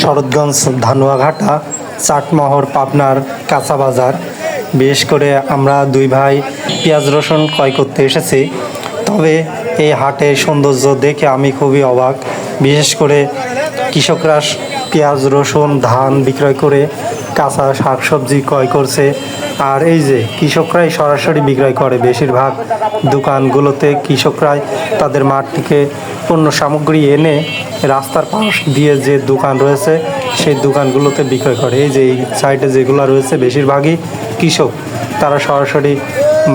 শরৎগঞ্জ, ধানুয়াঘাটা, চাটমহর, পাবনার কাঁচা বাজার বিশেষ করে আমরা দুই ভাই পেঁয়াজ রসুন ক্রয় করতে এসেছি। তবে এই হাটের সৌন্দর্য দেখে আমি খুবই অবাক। বিশেষ করে কৃষকরা পেঁয়াজ, রসুন, ধান বিক্রয় করে কাঁচা শাকসবজি ক্রয় করছে। আর এই যে কৃষকরাই সরাসরি বিক্রয় করে বেশিরভাগ দোকানগুলোতে। কৃষকরাই তাদের মাঠ থেকে পণ্য সামগ্রী এনে রাস্তার পাশ দিয়ে যে দোকান রয়েছে, সেই দোকানগুলোতে বিক্রয় করে। এই যে এই সাইডে যেগুলো রয়েছে, বেশিরভাগই কৃষক। তারা সরাসরি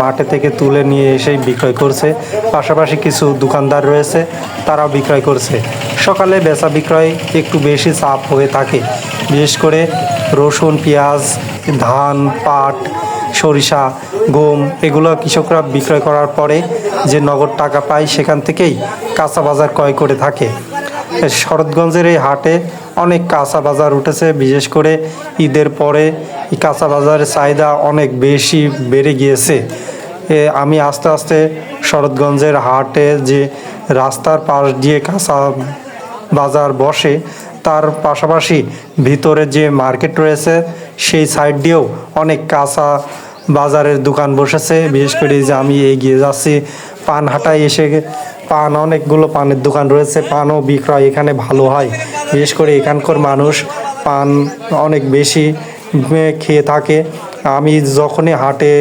মাঠে থেকে তুলে নিয়ে এসেই বিক্রয় করছে। পাশাপাশি কিছু দোকানদার রয়েছে, তারাও বিক্রয় করছে। সকালে বেচা বিক্রয় একটু বেশি চাপ হয়ে থাকে। বিশেষ করে রসুন, পেঁয়াজ, ধান, পাট, সরিষা, গম এগুলো কৃষকরা বিক্রয় করার পরে যে নগদ টাকা পায় সেখান থেকেই কাঁচা বাজার ক্রয় করে থাকে। শরৎগঞ্জের এই হাটে অনেক কাঁচা বাজার উঠেছে, বিশেষ করে ঈদের পরে এই কাঁচা বাজারের চাহিদা অনেক বেশি বেড়ে গিয়েছে। আমি আস্তে আস্তে শরৎগঞ্জের হাটে যে রাস্তার পাশ দিয়ে কাঁচা বাজার বসে, তার পাশাপাশি ভিতরে যে মার্কেট রয়েছে, সেই সাইড দিয়েও অনেক কাঁচা বাজারের দোকান বসেছে। বিশেষ করে যে আমি এগিয়ে যাচ্ছি, পানহাটায় এসে পান, অনেকগুলো পানের দোকান রয়েছে, পানও বিক্রয় এখানে ভালো হয়। বিশেষ করে এখানকার মানুষ পান অনেক বেশি খেয়ে থাকে। আমি যখনই হাটে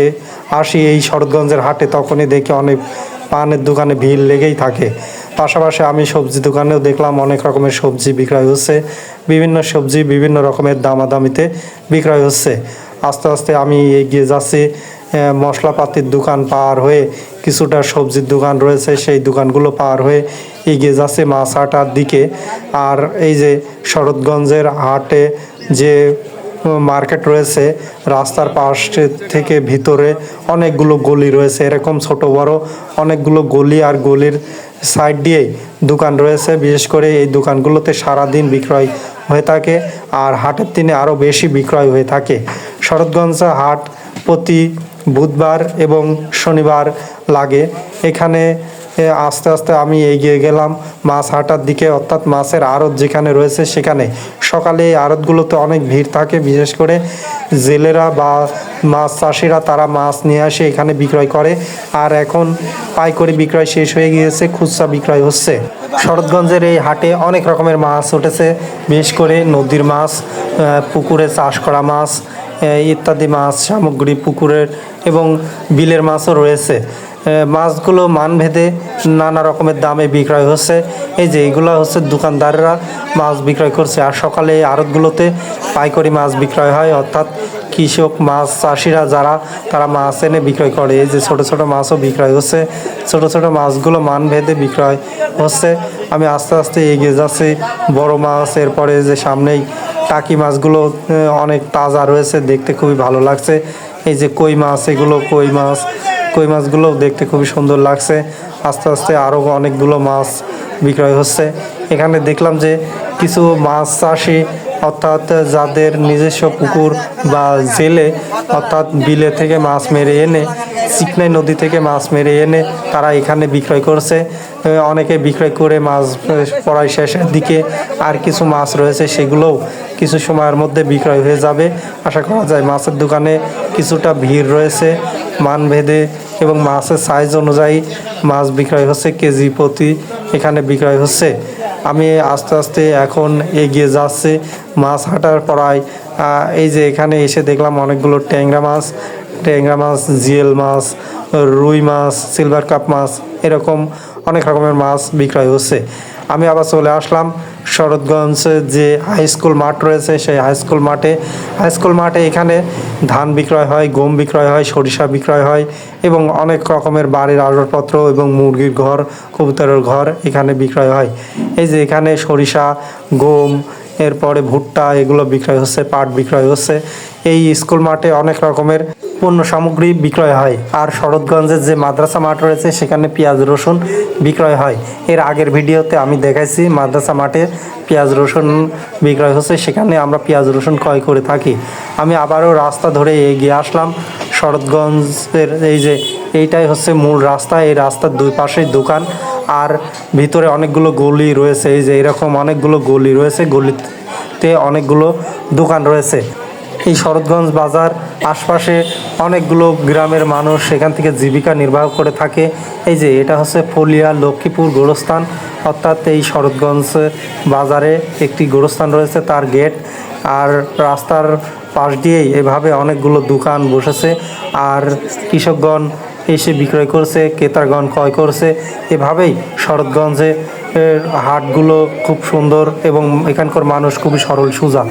আসি, এই শরৎগঞ্জের হাটে, তখনই দেখি অনেক পানের দোকানে ভিড় লেগেই থাকে। পাশাপাশি আমি সবজি দোকানেও দেখলাম অনেক রকমের সবজি বিক্রয় হচ্ছে, বিভিন্ন সবজি বিভিন্ন রকমের দামাদামিতে বিক্রয় হচ্ছে। আস্তে আস্তে আমি এগিয়ে যাচ্ছি মশলাপাতির দোকান পার হয়ে কিছুটা সবজির দোকান রয়েছে, সেই দোকানগুলো পার হয়ে এগিয়ে যাচ্ছে মাছ হাটার দিকে। আর এই যে শরৎগঞ্জের হাটে যে মার্কেট রয়েছে, রাস্তার পাশ থেকে ভিতরে অনেকগুলো গলি রয়েছে, এরকম ছোট বড় অনেকগুলো গলি আর গলির সাইড দিয়েই দোকান রয়েছে। বিশেষ করে এই দোকানগুলোতে সারাদিন বিক্রয় হয়ে থাকে আর হাটের দিনে আরও বেশি বিক্রয় হয়ে থাকে। শরৎগঞ্জ হাট প্রতি বুধবার এবং শনিবার লাগে। এখানে আস্তে আস্তে আমি এগিয়ে গেলাম। মাছ হাটার দিকে, অর্থাৎ মাছের আড়ত যেখানে রয়েছে সেখানে সকালে আড়তগুলোতে অনেক ভিড় থাকে, বিশেষ করে জেলেরা বা মাছ চাষিরা তারা মাছ নিয়ে আসে, এখানে বিক্রয় করে। আর এখন পাইকারি বিক্রয় শেষ হয়ে গিয়েছে, খুচরা বিক্রয় হচ্ছে। শরৎগঞ্জের এই হাটে অনেক রকমের মাছ উঠেছে, বিশেষ করে নদীর মাছ পুকুরে চাষ করা মাছ ইত্যাদি মাছ, সামগ্রী পুকুরের এবং বিলের মাছও রয়েছে। মাছগুলো মানভেদে নানা রকমের দামে বিক্রয় হচ্ছে। এই যে এগুলো হচ্ছে দোকানদাররা মাছ বিক্রয় করছে। আর সকালে আড়তগুলোতে পাইকারি মাছ বিক্রয় হয়। অর্থাৎ কৃষক, মাছ চাষিরা যারা, তারা মাছ এনে বিক্রয় করে। এই যে ছোট ছোট মাছও বিক্রয় হচ্ছে। ছোট ছোট মাছগুলো মানভেদে বিক্রয় হচ্ছে। আমি আস্তে আস্তে এগিয়ে যাচ্ছি। বড় মাছ, এরপরে যে সামনেই টাকি মাছগুলো অনেক তাজা রয়েছে। দেখতে খুবই ভালো লাগছে। এই যে কই মাছ, এগুলো কই মাছ? কই মাছগুলো দেখতে খুবই সুন্দর লাগছে। আস্তে আস্তে আরও অনেকগুলো মাছ বিক্রয় হচ্ছে। এখানে দেখলাম যে কিছু মাছ চাষি অর্থাৎ যাদের নিজস্ব পুকুর বা জেলে অর্থাৎ বিলে থেকে মাছ মেরে এনে চিকনাই নদী থেকে মাছ মেরে এনে তারা এখানে বিক্রয় করছে। অনেকে বিক্রয় করে মাছ এ, পড়াই শেষের দিকে আর কিছু মাছ রয়েছে সেগুলোও কিছু সময়ের মধ্যে বিক্রয় হয়ে যাবে। আশা করা যায় মাছের দোকানে কিছুটা ভিড় রয়েছে। মানভেদে এবং মাছের সাইজ অনুযায়ী মাছ বিক্রয় হচ্ছে কেজি প্রতি এখানে বিক্রয় হচ্ছে। আমি আস্তে আস্তে এখন এগিয়ে যাচ্ছি। মাছ হাঁটার পরায় এই যে এখানে এসে দেখলাম অনেকগুলো ট্যাংরা মাছ। ট্যাংরা মাছ, জিয়েল মাছ, রুই মাছ, সিলভার কাপ মাছ, এরকম অনেক রকমের মাছ বিক্রয় হচ্ছে। আমি আবার চলে আসলাম শরৎগঞ্জে যে হাই স্কুল মাঠ রয়েছে, সেই হাই স্কুল মাঠে। হাই স্কুল মাঠে এখানে ধান বিক্রয় হয়, গম বিক্রয় হয়, সরিষা বিক্রয় হয় এবং অনেক রকমের বাড়ির আসবাবপত্র এবং মুরগির ঘর, কবুতরের ঘর এখানে বিক্রয় হয়। এই যে এখানে সরিষা, গম, এরপরে ভুট্টা এগুলো বিক্রয় হচ্ছে, পাট বিক্রয় হচ্ছে। এই স্কুল মাঠে অনেক রকমের পণ্য সামগ্রী বিক্রয় হয়। আর শরৎগঞ্জের যে মাদ্রাসা মাঠ রয়েছে, সেখানে পেঁয়াজ, রসুন বিক্রয় হয়। এর আগের ভিডিওতে আমি দেখাইছি মাদ্রাসা মাঠে পেঁয়াজ, রসুন বিক্রয় হচ্ছে, সেখানে আমরা পেঁয়াজ, রসুন ক্রয় করে থাকি। আমি আবারও রাস্তা ধরে এগিয়ে আসলাম। শরৎগঞ্জের এই যে, এইটাই হচ্ছে মূল রাস্তা। এই রাস্তার দুই পাশেই দোকান। আর ভিতরে অনেকগুলো গলি রয়েছে। এই যে, এরকম অনেকগুলো গলি রয়েছে। গলিতে অনেকগুলো দোকান রয়েছে। এই শরৎগঞ্জ বাজার আশপাশে অনেকগুলো গ্রামের মানুষ সেখান থেকে জীবিকা নির্বাহ করে থাকে। এই যে এটা হচ্ছে ফলিয়া লক্ষ্মীপুর গোরস্থান। অর্থাৎ এই শরৎগঞ্জ বাজারে একটি গোরস্থান রয়েছে তার গেট। আর রাস্তার পাশ দিয়েই এভাবে অনেকগুলো দোকান বসেছে। আর কৃষকগণ এসে বিক্রয় করছে, ক্রেতাগণ ক্রয় করছে। এভাবেই শরৎগঞ্জে হাটগুলো খুব সুন্দর এবং এখানকার মানুষ খুবই সরল সোজা